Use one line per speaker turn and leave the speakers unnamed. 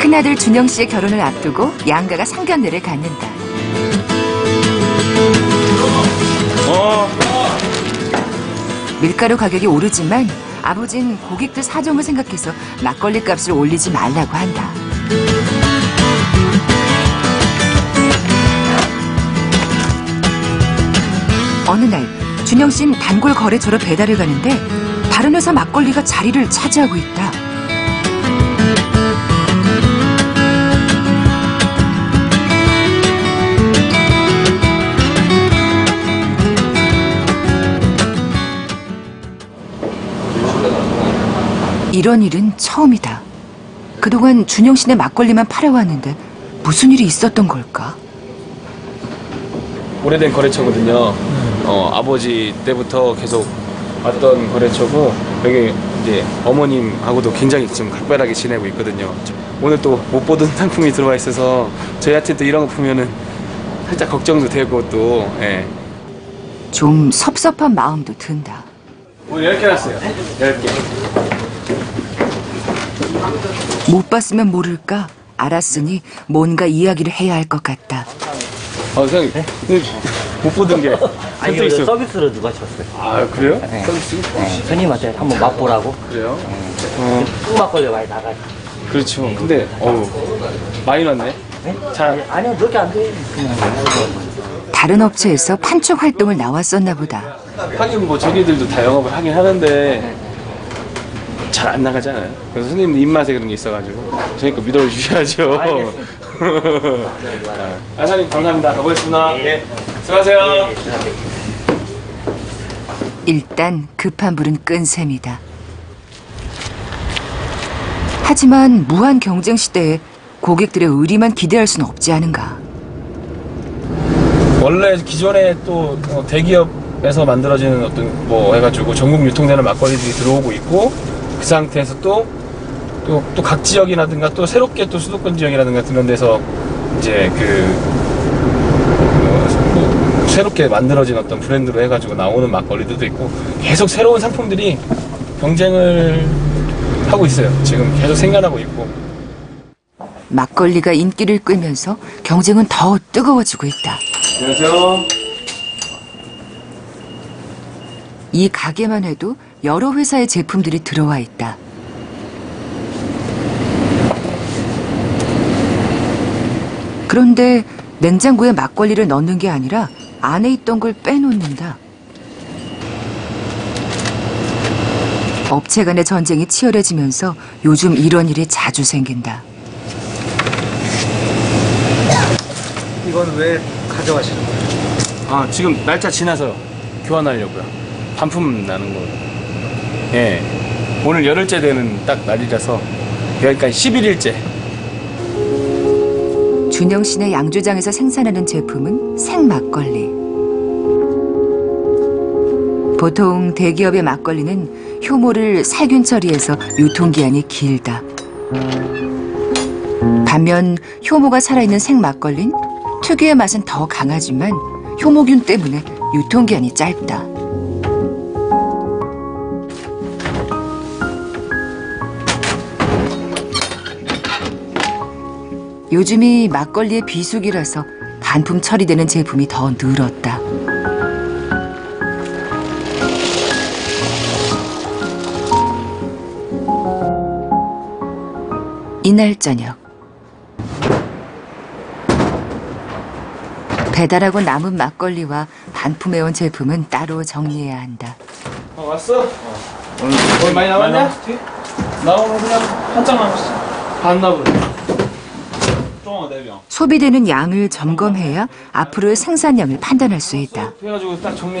큰아들 준영 씨의 결혼을 앞두고 양가가 상견례를 갖는다. 밀가루 가격이 오르지만 아버진 고객들 사정을 생각해서 막걸리 값을 올리지 말라고 한다. 어느 날 준영 씨는 단골 거래처로 배달을 가는데 다른 회사 막걸리가 자리를 차지하고 있다. 이런 일은 처음이다. 그동안 준영 씨네 막걸리만 팔아왔는데 무슨 일이 있었던 걸까?
오래된 거래처거든요. 어, 아버지 때부터 계속 왔던 거래처고 여기 이제 어머님하고도 굉장히 지금 각별하게 지내고 있거든요. 오늘 또 못 보던 상품이 들어와 있어서 저희한테 또 이런 거 보면은 살짝 걱정도 되고 또 예.
좀 섭섭한 마음도 든다.
오늘 10개 났어요. 10개.
못 봤으면 모를까? 알았으니 뭔가 이야기를 해야 할 것 같다.
어, 선생님. 근데 못 보던 게
아니 이거
있어요.
서비스로 누가 줬어요?
아, 그래요?
네.
서비스?
네, 손님한테 한번 맛보라고
그래요? 어,
쑥막걸리 많이 나가.
그렇죠. 근데 어우, 많이 났네.
네?
잘
아니요 그렇게 안 돼.
다른 업체에서 판촉 활동을 나왔었나 보다.
하긴 뭐 저기들도 다 영업을 하긴 하는데 잘 안 나가잖아요. 그래서 선생님 입맛에 그런 게 있어가지고 저희 거 믿어주셔야죠. 아, 사장님 감사합니다. 가보겠습니다. 네. 수고하세요.
일단 급한 불은 끈 셈이다. 하지만 무한 경쟁 시대에 고객들의 의리만 기대할 수는 없지 않은가.
원래 기존에 또 어, 대기업에서 만들어지는 어떤 뭐 해가지고 전국 유통되는 막걸리들이 들어오고 있고 그 상태에서 또 또 또 각 지역이라든가 또 새롭게 또 수도권 지역이라든가 그런 데서 이제 그 어, 뭐 새롭게 만들어진 어떤 브랜드로 해가지고 나오는 막걸리들도 있고 계속 새로운 상품들이 경쟁을 하고 있어요. 지금 계속 생겨나고 있고
막걸리가 인기를 끌면서 경쟁은 더 뜨거워지고 있다.
안녕하세요.
이 가게만 해도 여러 회사의 제품들이 들어와 있다. 그런데 냉장고에 막걸리를 넣는 게 아니라 안에 있던 걸 빼놓는다. 업체 간의 전쟁이 치열해지면서 요즘 이런 일이 자주 생긴다.
이건 왜 가져가시는 거예요?
아 지금 날짜 지나서 교환하려고요. 반품 나는 거. 예. 오늘 열흘째 되는 딱 날이라서 여기까지 11일째.
준영 씨네 양조장에서 생산하는 제품은 생막걸리. 보통 대기업의 막걸리는 효모를 살균 처리해서 유통기한이 길다. 반면 효모가 살아있는 생막걸린 특유의 맛은 더 강하지만 효모균 때문에 유통기한이 짧다. 요즘이 막걸리의 비수기라서 반품 처리되는 제품이 더 늘었다. 이날 저녁 배달하고 남은 막걸리와 반품해온 제품은 따로 정리해야 한다.
어, 왔어? 오늘, 오늘 많이 남았냐? 나오면 그냥 한장 남았어. 반 남은.
소비되는 양을 점검해야 앞으로의 생산량을 판단할 수 있다.
그래가지고 딱 정리.